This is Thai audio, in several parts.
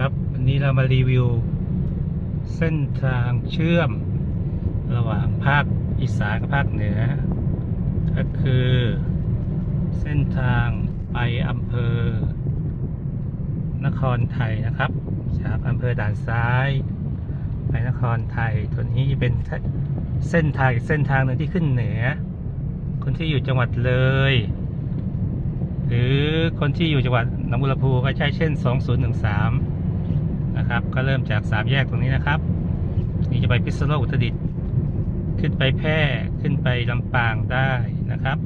ครับวันนี้เรามารีวิว เส้นทางเชื่อม ระหว่างภาคอีสานกับภาคเหนือ ก็คือ เส้นทางไปอำเภอ นครไทยนะครับ จากอำเภอด่านซ้าย ไปนครไทยตัวนี้เป็นเส้นทางเส้นทางหนึ่งที่ขึ้นเหนือ คนที่อยู่จังหวัดเลย หรือคนที่อยู่จังหวัดหนองบัวลำพูก็ใช้เช่น 2013 นะครับ ก็เริ่มจาก3แยกตรงนี้นะครับ นี่จะไปพิษณุโลกอุตรดิตถ์ขึ้นไปแพร่ขึ้นไปลำปางได้นะครับ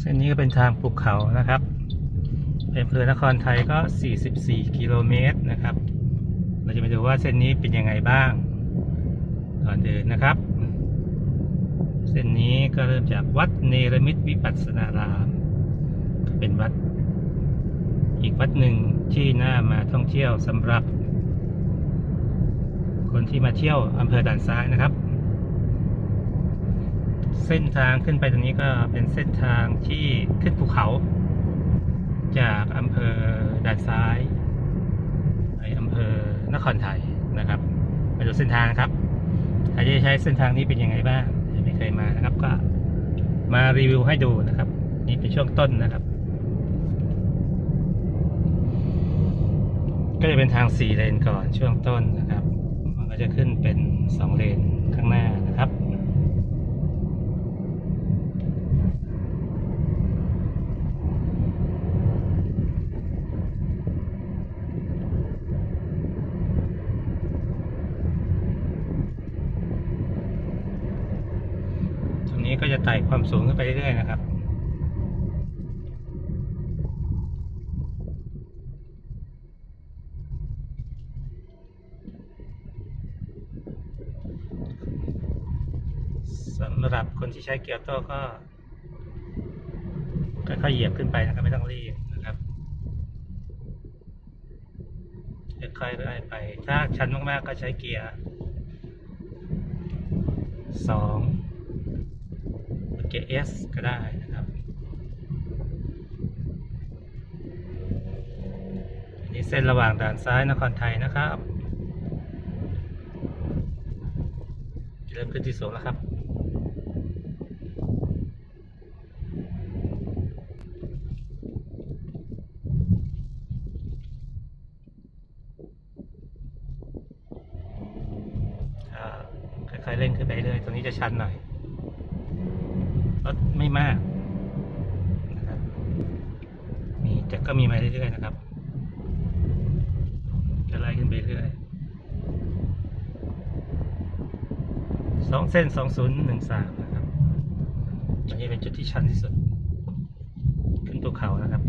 เส้นนี้ก็เป็นทางภูเขานะครับ อำเภอนครไทยก็ 44 กิโลเมตรนะครับ เราจะไปดูว่าเส้นนี้เป็นยังไงบ้าง ก่อนเดินนะครับ เส้นนี้ก็เริ่มจากวัดเนรมิตวิปัสสนาราม เป็นวัด อีกวัดหนึ่งที่น่ามาท่องเที่ยวสำหรับ คนที่มาเที่ยวอำเภอด่านซ้ายนะครับ เส้นทางขึ้นไปตรงนี้ก็เป็นเส้นทางที่ขึ้นภูเขา จากอำเภอด่านซ้าย ไปอำเภอนครไทยนะครับมาดูเส้นทางครับใครจะใช้เส้นทางนี้เป็นยังไงบ้างยังไม่เคยมานะครับ ก็มารีวิวให้ดูนะครับ นี่เป็นช่วงต้นนะครับ ก็จะเป็นทางสี่เลนก่อนช่วงต้นนะครับ มันก็จะขึ้นเป็นสองเลนข้างหน้านะครับ ตรงนี้ก็จะไต่ความสูงขึ้นไปเรื่อยๆนะครับสำหรับคนที่ใช้เกียร์โต้ก็ค่อยๆเหยียบขึ้นไปนะครับ ไม่ต้องรีบนะครับค่อยๆไล่ไป ถ้าชันมากๆก็ใช้เกียร์สอง เกียร์ S ก็ได้นะครับ อันนี้เส้นระหว่างด่านซ้ายนครไทยนะครับเริ่มขึ้นที่สูงแล้วครับ ค่อยๆเล่นขึ้นไปเรื่อยตรงนี้จะชันหน่อย ไม่มากนะครับมีแต่ก็มีมาเรื่อยๆนะครับจะไล่ขึ้นไปเรื่อยสองเส้นสองศูนย์หนึ่งสามนะครับอันนี้เป็นจุดที่ชันที่สุด ขึ้นตัวเขานะครับ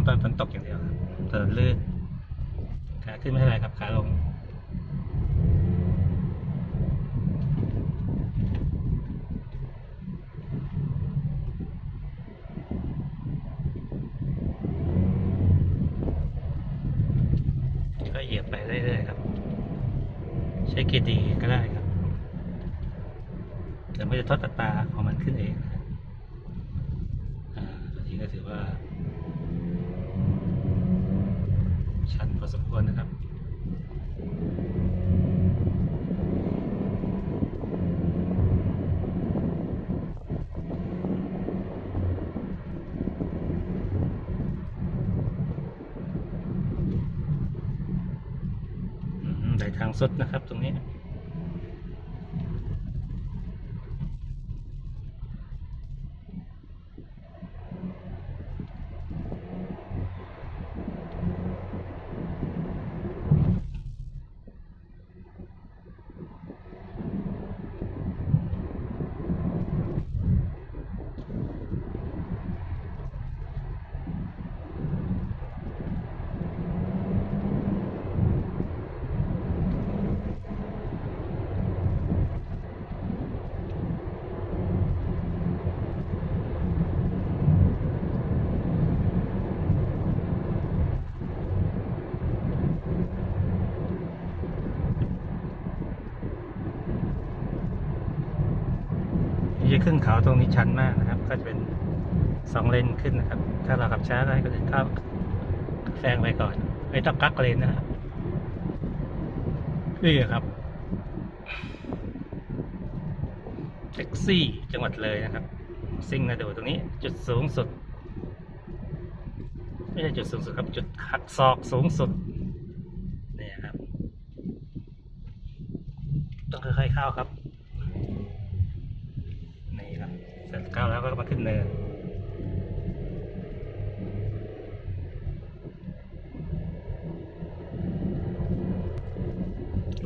งตอนฝนตกอย่างเดียวครับถนนลื่นขาขึ้นไม่เท่าไรครับขาลงก็เหยียบไปเรื่อยๆครับ ใช้เกียร์ดีก็ได้ครับแต่ไม่จะทอัตาของมันขึ้นเองอ่าตัวนี้ก็ถือว่า ชันพอสมควรนะครับได้ทางสุดนะครับตรงนี้ อ ขึ้นเขาตรงนี้ชันมากนะครับ ก็จะเป็นสองเลนขึ้นนะครับ ถ้าเราขับช้าก็ให้คนอื่นเข้าแซงไปก่อน ไม่ต้องกักเลนนะครับนี่ครับแท็กซี่จังหวัดเลยนะครับ ซิ่งนะดูตรงนี้ จุดสูงสุด ไม่ใช่จุดสูงสุดครับ จุดหักศอกสูงสุดเนี่ยครับ ต้องค่อยๆเข้าครับ นี่ครับเสร็จเข้าแล้วก็ มาขึ้นเนิน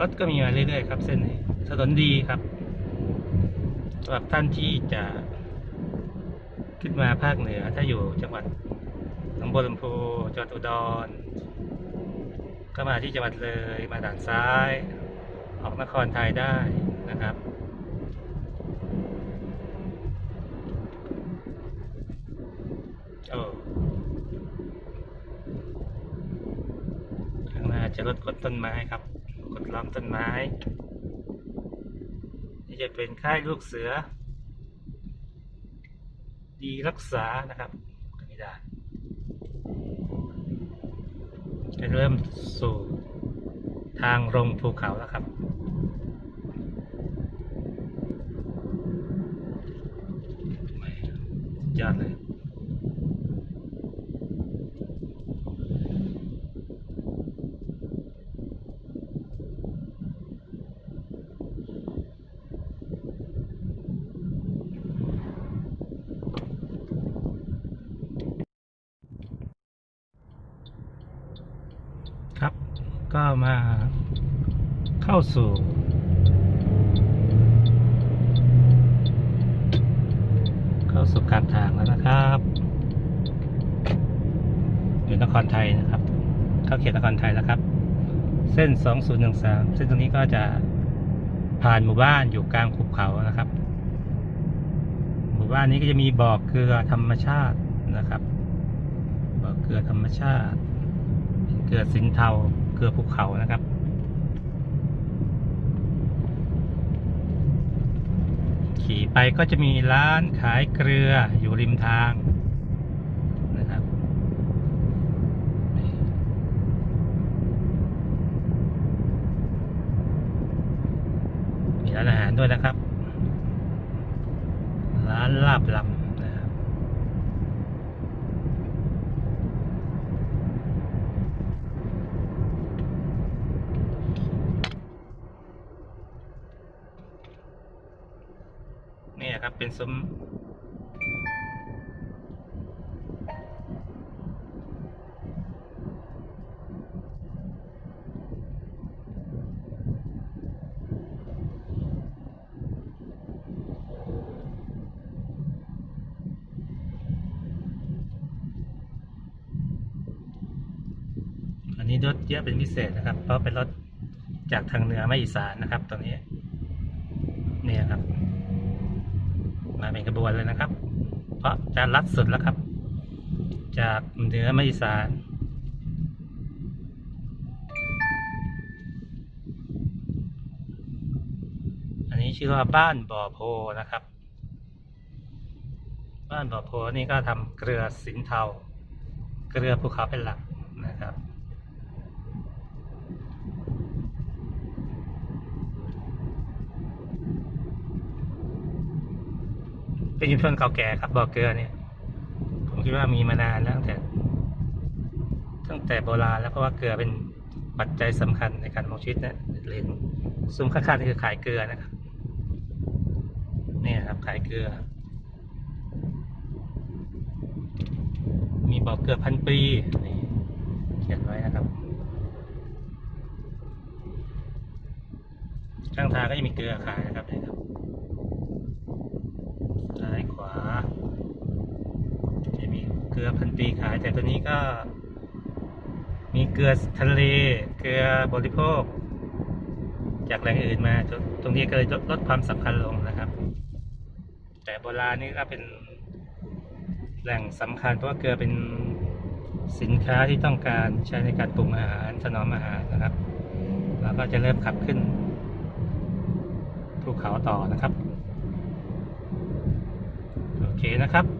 รถก็มีมาเรื่อยๆครับ เส้นนี้ถนนดีครับสำหรับท่านที่จะขึ้นมาภาคเหนือ ถ้าอยู่จังหวัดหนองบัวลำพูจังหวัดอุดร ก็มาที่จังหวัดเลยมาด่านซ้าย ออกนครไทยได้นะครับ โอ้ ข้างหน้าจะลดกดต้นไม้ครับ กดล้อมต้นไม้ นี่จะเป็นค่ายลูกเสือ ดีรักษานะครับไม่ได้จะเริ่มสู่ทางลงภูเขาแล้วครับยอดเลย ครับ ก็มาเข้าสู่ เข้าสู่กางทางแล้วนะครับอยู่นครไทยนะครับ เข้าเขตนครไทยแล้วครับ เส้น 2013 เส้นตรงนี้ก็จะผ่านหมู่บ้านอยู่กลางภูเขานะครับ หมู่บ้านนี้ก็จะมีบ่อเกลือธรรมชาตินะครับบ่อเกลือธรรมชาติ เกลือสินเทา เกลือภูเขานะครับขี่ไปก็จะมีร้านขายเกลืออยู่ริมทางนะครับนี่มีร้านอาหารด้วยนะครับ ร้านลาบลำนะครับ นะครับ เป็นซุ้มอันนี้รถเยอะเป็นพิเศษนะครับ เพราะเป็นรถจากทางเหนือมาอีสานนะครับตรงนี้ เนี่ยครับ เป็นกระบวนเลยนะครับ เพราะจะลัดสุดแล้วครับ จากเหนือมาอีสานอันนี้ชื่อว่าบ้านบ่อโพนะครับ บ้านบ่อโพนี่ก็ทำเกลือสินเทา เกลือภูเขาเป็นหลักนะครับ เป็นชุมชนเก่าแก่ครับบ่อเกลือเนี่ย ผมคิดว่ามีมานานแล้วตั้งแต่ ตั้งแต่โบราณแล้วเพราะว่าเกลือเป็นปัจจัยสำคัญในการดำรงชีวิตนะเลนซุ้มข้างๆนี่คือขายเกลือนะครับเนี่ยครับขายเกลือ มีบ่อเกลือพันปีนี่เขียนไว้นะครับข้างทางก็จะมีเกลือขายนะครับนี่ครับ ซ้ายขวา จะมีเก ลือพันปีขาย แต่ตัวนี้ก็ มีเกลือทะเล เกลือบริโภค จากแหล่งอื่นมาจนตรงนี้ก็เลยลดลดความสำคัญลงนะครับ แต่โบราณนี่ก็เป็นแหล่งสำคัญเพราะว่าเกลือเป็นสินค้าที่ต้องการใช้ในการปรุงอาหารถนอมอาหารนะครับแล้วก็จะเริ่มขับขึ้นภูเขาต่อนะครับ โอเคนะครับ